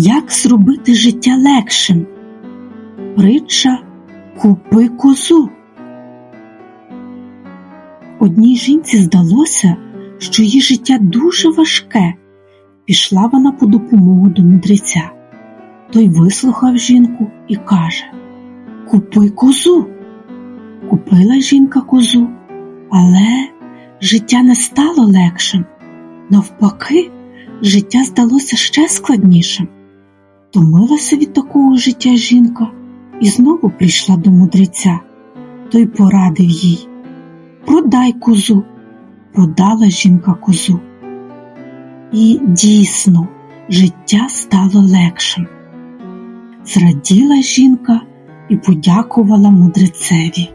Як зробити життя легшим? Притча Купи козу. Одній жінці здалося, що її життя дуже важке. Пішла вона по допомогу до мудреця. Той вислухав жінку і каже Купи козу. Купила жінка козу, але життя не стало легшим. Навпаки, життя здалося ще складнішим. Томилася від такого життя жінка і знову прийшла до мудреця. Той порадив їй Продай козу. Продала жінка козу. І дійсно життя стало легшим. Зраділа жінка і подякувала мудрецеві.